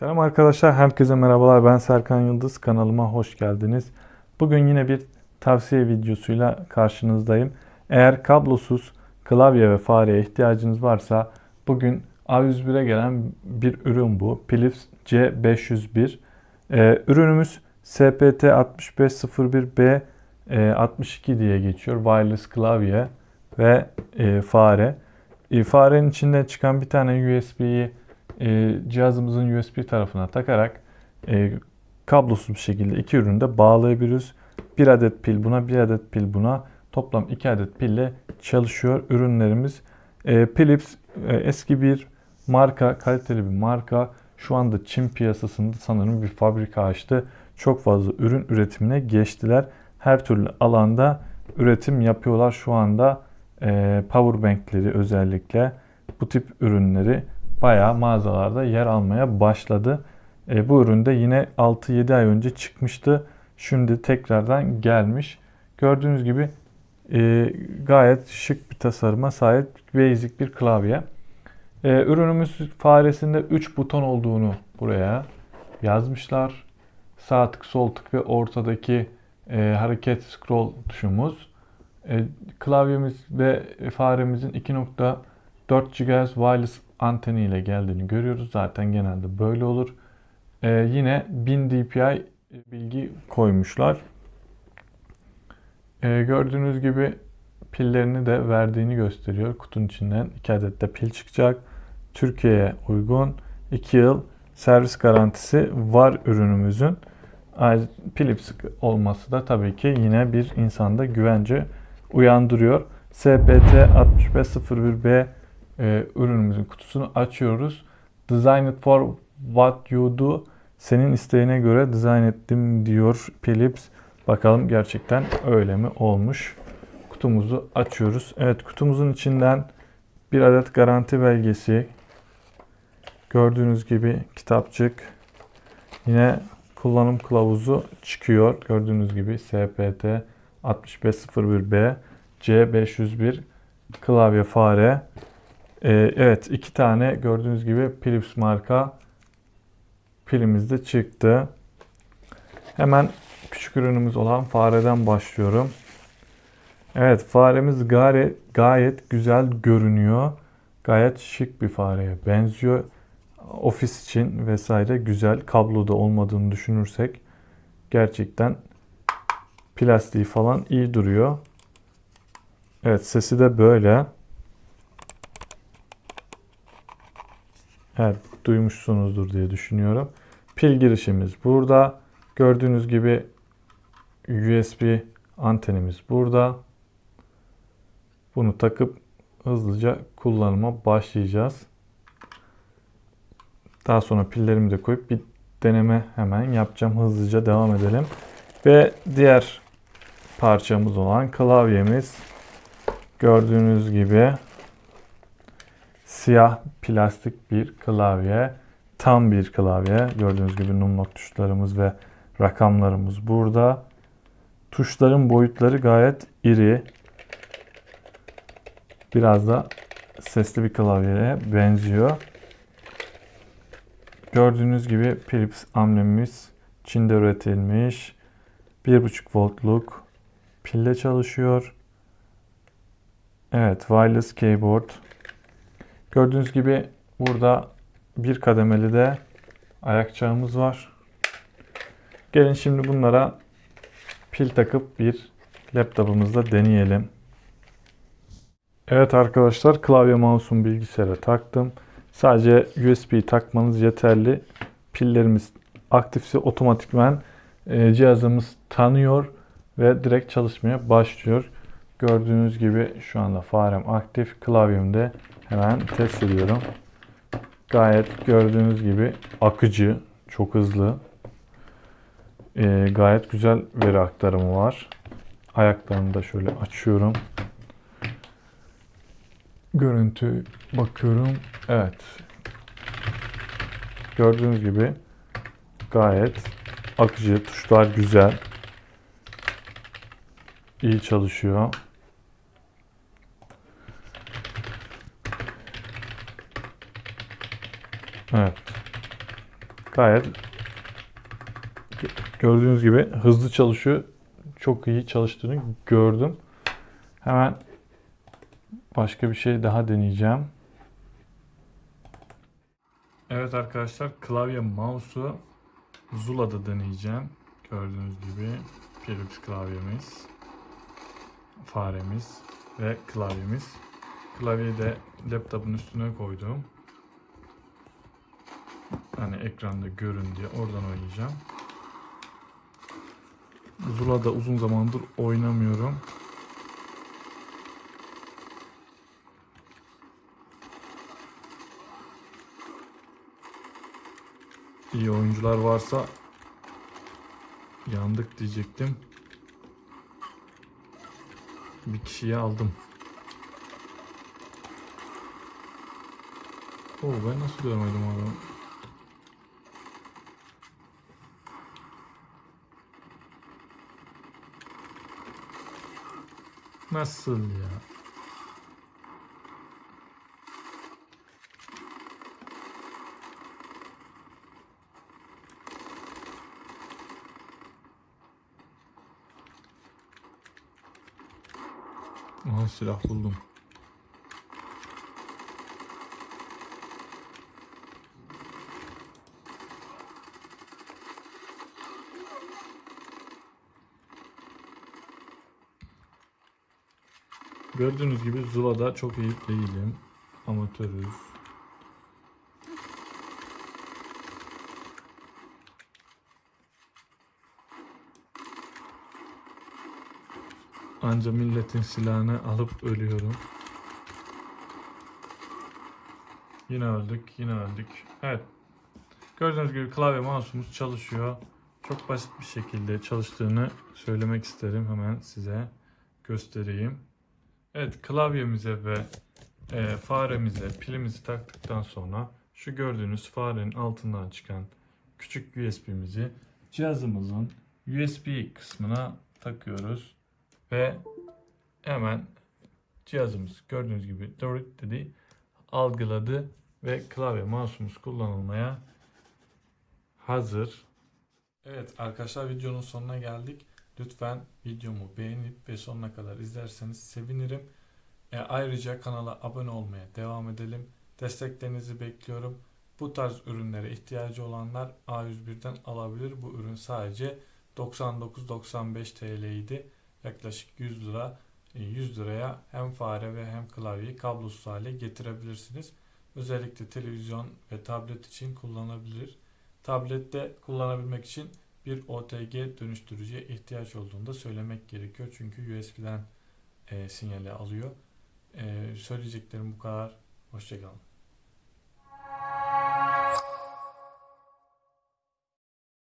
Selam arkadaşlar, herkese merhabalar. Ben Serkan Yıldız. Kanalıma hoş geldiniz. Bugün yine bir tavsiye videosuyla karşınızdayım. Eğer kablosuz klavye ve fareye ihtiyacınız varsa bugün A101'e gelen bir ürün bu. Philips C501. Ee, ürünümüz SPT 6501B e, 62 diye geçiyor. Wireless klavye ve e, fare. E, farenin içinden çıkan bir tane USB'yi e, cihazımızın USB tarafına takarak e, kablosuz bir şekilde iki ürünü de bağlayabiliriz. Bir adet pil buna, bir adet pil buna. Toplam iki adet pille çalışıyor ürünlerimiz. E, Philips e, eski bir marka, kaliteli bir marka. Şu anda Çin piyasasında sanırım bir fabrika açtı. Çok fazla ürün üretimine geçtiler. Her türlü alanda üretim yapıyorlar şu anda. E, power bankleri özellikle bu tip ürünleri bayağı mağazalarda yer almaya başladı. E, bu ürün de yine 6-7 ay önce çıkmıştı. Şimdi tekrardan gelmiş. Gördüğünüz gibi e, gayet şık bir tasarıma sahip basic bir klavye. E, ürünümüz faresinde 3 buton olduğunu buraya yazmışlar. Sağ tık, sol tık ve ortadaki e, hareket scroll tuşumuz. E, klavyemiz ve faremizin 2.4 GHz wireless anteni ile geldiğini görüyoruz. Zaten genelde böyle olur. Ee, yine 1000 dpi bilgi koymuşlar. Ee, gördüğünüz gibi pillerini de verdiğini gösteriyor. Kutunun içinden 2 adet de pil çıkacak. Türkiye'ye uygun 2 yıl servis garantisi var ürünümüzün. Philips olması da tabii ki yine bir insanda güvence uyandırıyor. SPT 6501B e, ürünümüzün kutusunu açıyoruz. Designed for what you do. Senin isteğine göre dizayn ettim diyor Philips. Bakalım gerçekten öyle mi olmuş. Kutumuzu açıyoruz. Evet kutumuzun içinden bir adet garanti belgesi. Gördüğünüz gibi kitapçık. Yine kullanım kılavuzu çıkıyor. Gördüğünüz gibi SPT 6501B C501 klavye fare ee, evet iki tane gördüğünüz gibi Philips marka pilimiz de çıktı. Hemen küçük ürünümüz olan fareden başlıyorum. Evet faremiz gayet, gayet güzel görünüyor. Gayet şık bir fareye benziyor. Ofis için vesaire güzel kabloda olmadığını düşünürsek gerçekten plastiği falan iyi duruyor. Evet sesi de böyle. Evet duymuşsunuzdur diye düşünüyorum. Pil girişimiz burada. Gördüğünüz gibi USB antenimiz burada. Bunu takıp hızlıca kullanıma başlayacağız. Daha sonra pillerimi de koyup bir deneme hemen yapacağım. Hızlıca devam edelim. Ve diğer parçamız olan klavyemiz gördüğünüz gibi siyah plastik bir klavye. Tam bir klavye. Gördüğünüz gibi numlok tuşlarımız ve rakamlarımız burada. Tuşların boyutları gayet iri. Biraz da sesli bir klavyeye benziyor. Gördüğünüz gibi Philips amblemimiz Çin'de üretilmiş. 1.5 voltluk pille çalışıyor. Evet, wireless keyboard. Gördüğünüz gibi burada bir kademeli de ayakçağımız var. Gelin şimdi bunlara pil takıp bir laptopumuzda deneyelim. Evet arkadaşlar klavye mouse'umu bilgisayara taktım. Sadece USB takmanız yeterli. Pillerimiz aktifse otomatikman e, cihazımız tanıyor ve direkt çalışmaya başlıyor. Gördüğünüz gibi şu anda farem aktif. Klavyemde Hemen test ediyorum. Gayet gördüğünüz gibi akıcı, çok hızlı. Ee, gayet güzel veri aktarımı var. Ayaklarını da şöyle açıyorum. Görüntü bakıyorum. Evet. Gördüğünüz gibi gayet akıcı, tuşlar güzel. İyi çalışıyor. Evet. gayet gördüğünüz gibi hızlı çalışıyor. Çok iyi çalıştığını gördüm. Hemen başka bir şey daha deneyeceğim. Evet arkadaşlar klavye mouse'u Zula'da deneyeceğim. Gördüğünüz gibi Philips klavyemiz, faremiz ve klavyemiz. Klavyeyi de laptopun üstüne koydum. Hani ekranda görün diye oradan oynayacağım. Zula'da uzun zamandır oynamıyorum. İyi oyuncular varsa yandık diyecektim. Bir kişiyi aldım. Oo ben nasıl görmedim adamı? Nasıl ya? Aha silah buldum. Gördüğünüz gibi Zula'da çok iyi değilim. Amatörüz. Anca milletin silahını alıp ölüyorum. Yine öldük, yine öldük. Evet. Gördüğünüz gibi klavye mouse'umuz çalışıyor. Çok basit bir şekilde çalıştığını söylemek isterim. Hemen size göstereyim. Evet klavyemize ve e, faremize pilimizi taktıktan sonra şu gördüğünüz farenin altından çıkan küçük USB'mizi cihazımızın USB kısmına takıyoruz ve hemen cihazımız gördüğünüz gibi Dorit dedi algıladı ve klavye mouse'umuz kullanılmaya hazır. Evet arkadaşlar videonun sonuna geldik. Lütfen videomu beğenip ve sonuna kadar izlerseniz sevinirim. E, ayrıca kanala abone olmaya devam edelim. Desteklerinizi bekliyorum. Bu tarz ürünlere ihtiyacı olanlar A101'den alabilir. Bu ürün sadece 99.95 TL idi. Yaklaşık 100 lira. E, 100 liraya hem fare ve hem klavyeyi kablosuz hale getirebilirsiniz. Özellikle televizyon ve tablet için kullanabilir. Tablette kullanabilmek için bir OTG dönüştürücüye ihtiyaç olduğunu da söylemek gerekiyor. Çünkü USB'den e, sinyali alıyor. E, söyleyeceklerim bu kadar. Hoşçakalın.